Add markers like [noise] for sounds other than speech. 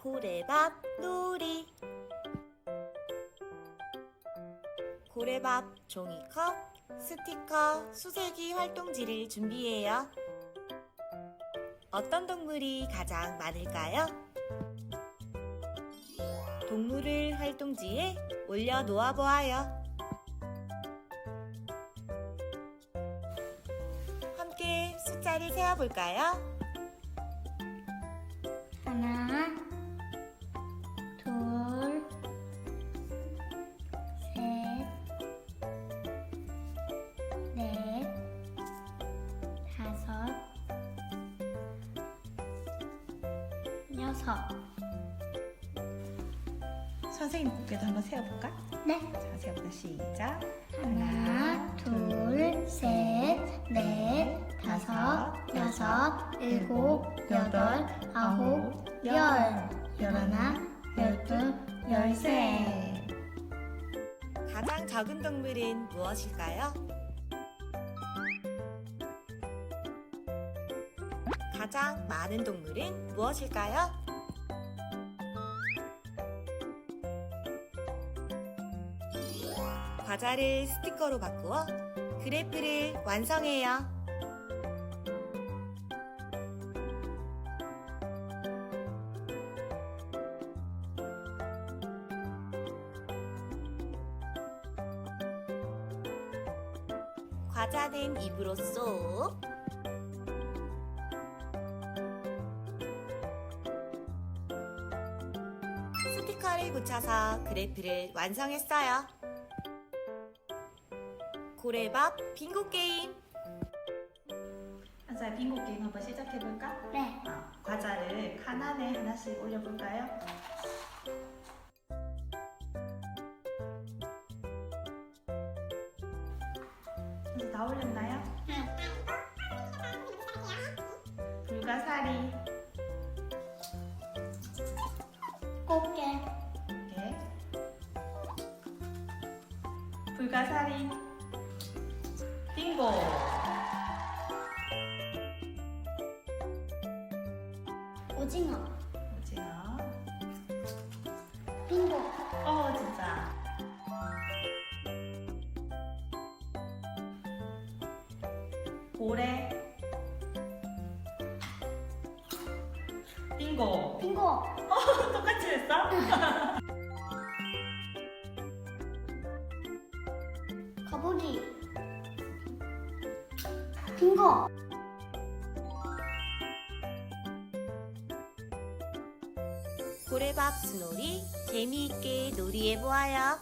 고래밥 놀이 고래밥 종이컵 스티커 수세기 활동지를 준비해요. 어떤 동물이 가장 많을까요? 동물을 활동지에 올려 놓아 보아요. 함께 숫자를 세어 볼까요? 여섯. 선생님 곡께도 한번 세어볼까? 네. 자, 세어보자. 시작. 하나, 둘, 셋, 넷, 다섯, 여섯, 일곱, 여덟, 아홉, 열. 열하나, 열둘, 열세. 가장 적은 동물은 무엇일까요? 가장 많은 동물은 무엇일까요? 과자를 스티커로 바꾸어 그래프를 완성해요. 과자는 입으로 쏙. 스티커를 붙여서 그래프를 완성했어요. 고래밥 빙고 게임. 한사야 빙고 게임 한번 시작해 볼까? 네. 과자를 칸 안에 하나씩 올려볼까요? 이제 다 올렸나요? 불가사리 꽃게, 불가사리. 빙고. 오징어, 오징어. 빙고, 어 진짜. 고래. 빙고. 빙고, [laughs] 똑같이 했어? [laughs] 거북이, 빙고, 고래밥 스놀이 재미있게 놀이해 보아요.